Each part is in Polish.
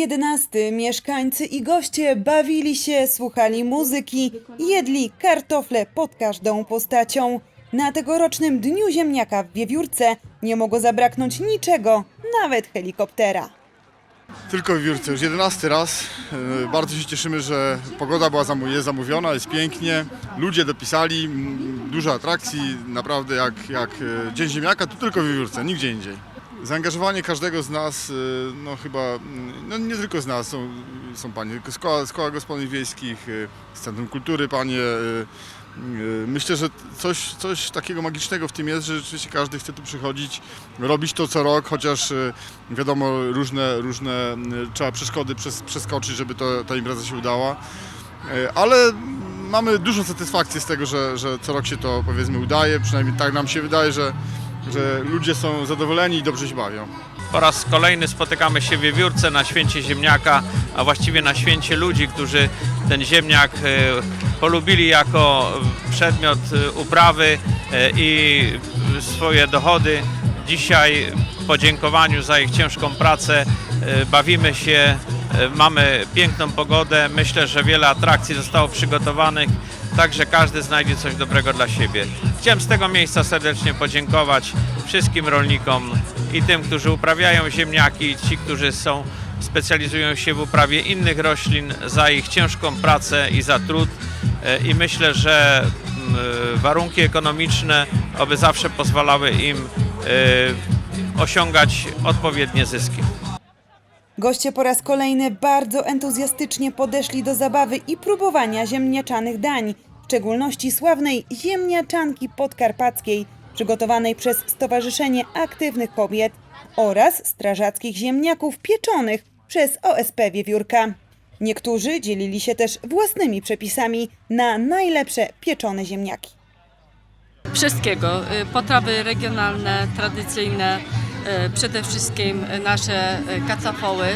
11 mieszkańcy i goście bawili się, słuchali muzyki, jedli kartofle pod każdą postacią. Na tegorocznym Dniu Ziemniaka w Wiewiórce nie mogło zabraknąć niczego, nawet helikoptera. Tylko w Wiórce, już 11 raz. E, Bardzo się cieszymy, że pogoda była zamówiona, jest pięknie. Ludzie dopisali, dużo atrakcji, naprawdę jak, jak e, Dzień Ziemniaka, tu tylko w Wiórce, nigdzie indziej. Zaangażowanie każdego z nas, e, no chyba, no nie tylko z nas, są, są panie z koła, z koła gospodyń wiejskich, e, z Centrum Kultury panie. e, Myślę, że coś, coś takiego magicznego w tym jest, że rzeczywiście każdy chce tu przychodzić, robić to co rok, chociaż wiadomo, różne, różne trzeba przeszkody przes, przeskoczyć, żeby to, ta impreza się udała. Ale mamy dużą satysfakcję z tego, że, że co rok się to powiedzmy udaje, przynajmniej tak nam się wydaje, że, że ludzie są zadowoleni i dobrze się bawią. Po raz kolejny spotykamy się w Wiewiórce na święcie ziemniaka, a właściwie na święcie ludzi, którzy ten ziemniak e, polubili jako przedmiot e, uprawy e, i swoje dochody. Dzisiaj w podziękowaniu za ich ciężką pracę bawimy się, mamy piękną pogodę. Myślę, że wiele atrakcji zostało przygotowanych, także każdy znajdzie coś dobrego dla siebie. Chciałem z tego miejsca serdecznie podziękować wszystkim rolnikom i tym, którzy uprawiają ziemniaki, i ci, którzy są, specjalizują się w uprawie innych roślin, za ich ciężką pracę i za trud. E, I myślę, że mm, e, warunki ekonomiczne oby zawsze pozwalały im e, osiągać odpowiednie zyski. Goście po raz kolejny bardzo entuzjastycznie podeszli do zabawy i próbowania ziemniaczanych dań, w szczególności sławnej ziemniaczanki podkarpackiej, przygotowanej przez Stowarzyszenie Aktywnych Kobiet oraz strażackich ziemniaków pieczonych przez OSP Wiewiórka. Niektórzy dzielili się też własnymi przepisami na najlepsze pieczone ziemniaki. wszystkiego. Y, Potrawy regionalne, tradycyjne, przede wszystkim nasze y, kacafoły.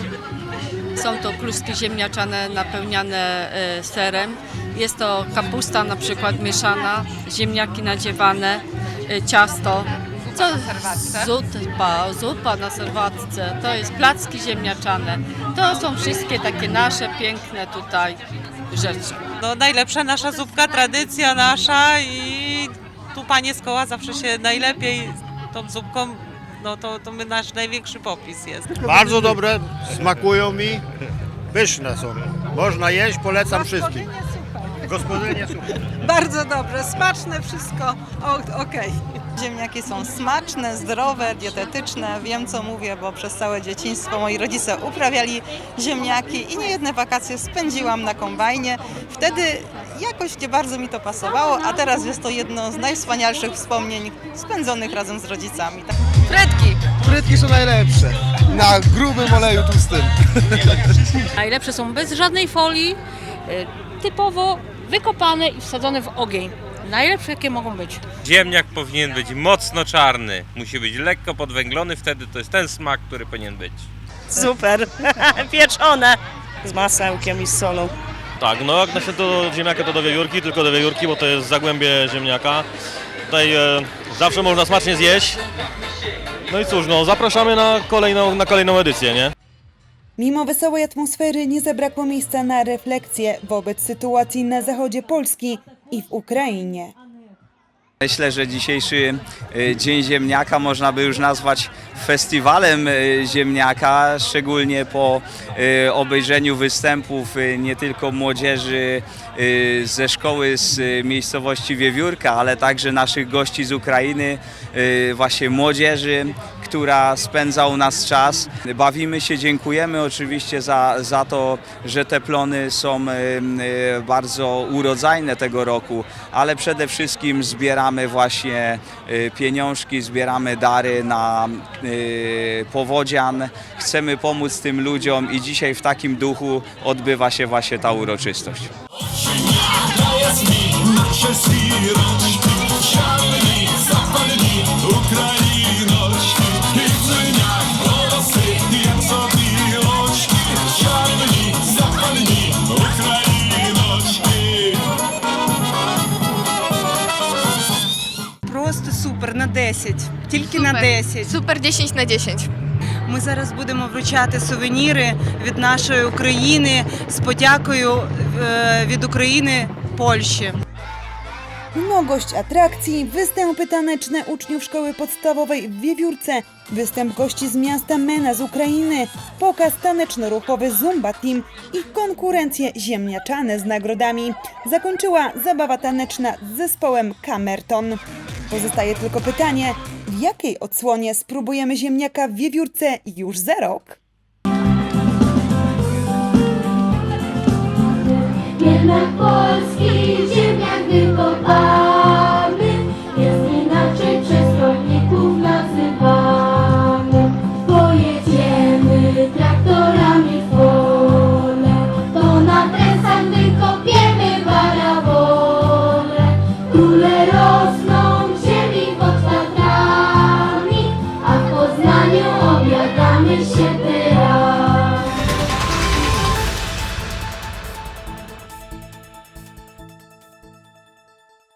Są to kluski ziemniaczane napełniane y, serem. Jest to kapusta na przykład mieszana, ziemniaki nadziewane, ciasto. Co, zupa, zupa na serwatce, to jest placki ziemniaczane. To są wszystkie takie nasze piękne tutaj rzeczy. No, najlepsza nasza zupka, tradycja nasza i tu panie z koła zawsze się najlepiej tą zupką, no to, to my nasz największy popis jest. Bardzo dobre, smakują mi, pyszne są. Można jeść, polecam wszystkim. Gospodynie super. Bardzo dobre, smaczne wszystko, o- okej. Ziemniaki są smaczne, zdrowe, dietetyczne. Wiem co mówię, bo przez całe dzieciństwo moi rodzice uprawiali ziemniaki i niejedne wakacje spędziłam na kombajnie. Wtedy jakoś nie bardzo mi to pasowało, a teraz jest to jedno z najwspanialszych wspomnień spędzonych razem z rodzicami. Fredki! Frytki są najlepsze. Na grubym oleju tłustym. Najlepsze są bez żadnej folii, y, typowo wykopane i wsadzone w ogień. Najlepsze jakie mogą być. Ziemniak powinien być mocno czarny. Musi być lekko podwęglony, wtedy to jest ten smak, który powinien być. Super, pieczone z masełkiem i z solą. Tak, no jak na się do ziemniaka to do wiewiórki, tylko do wiewiórki, bo to jest zagłębie ziemniaka. Tutaj e, zawsze można smacznie zjeść. No i cóż, no zapraszamy na kolejną, na kolejną edycję, nie? Mimo wesołej atmosfery nie zabrakło miejsca na refleksję wobec sytuacji na zachodzie Polski i w Ukrainie. Myślę, że dzisiejszy e, Dzień Ziemniaka można by już nazwać festiwalem e, ziemniaka, szczególnie po e, obejrzeniu występów nie tylko młodzieży ze szkoły z miejscowości Wiewiórka, ale także naszych gości z Ukrainy, właśnie młodzieży, która spędza u nas czas. Bawimy się, dziękujemy oczywiście za, za to, że te plony są e, bardzo urodzajne tego roku, ale przede wszystkim zbieramy właśnie e, pieniążki, zbieramy dary na e, powodzian. Chcemy pomóc tym ludziom i dzisiaj w takim duchu odbywa się właśnie ta uroczystość. Просто супер на 10, тільки на 10. Super 10 na 10. Ми зараз будемо вручати сувеніри від нашої України з подякою е, від України Польщі. Mnogość atrakcji, występy taneczne uczniów szkoły podstawowej w Wiewiórce, występ gości z miasta Mena z Ukrainy, pokaz taneczno-ruchowy Zumba Team i konkurencje ziemniaczane z nagrodami. Zakończyła zabawa taneczna z zespołem Kamerton. Pozostaje tylko pytanie, w jakiej odsłonie spróbujemy ziemniaka w Wiewiórce już za rok? Jednak wykopał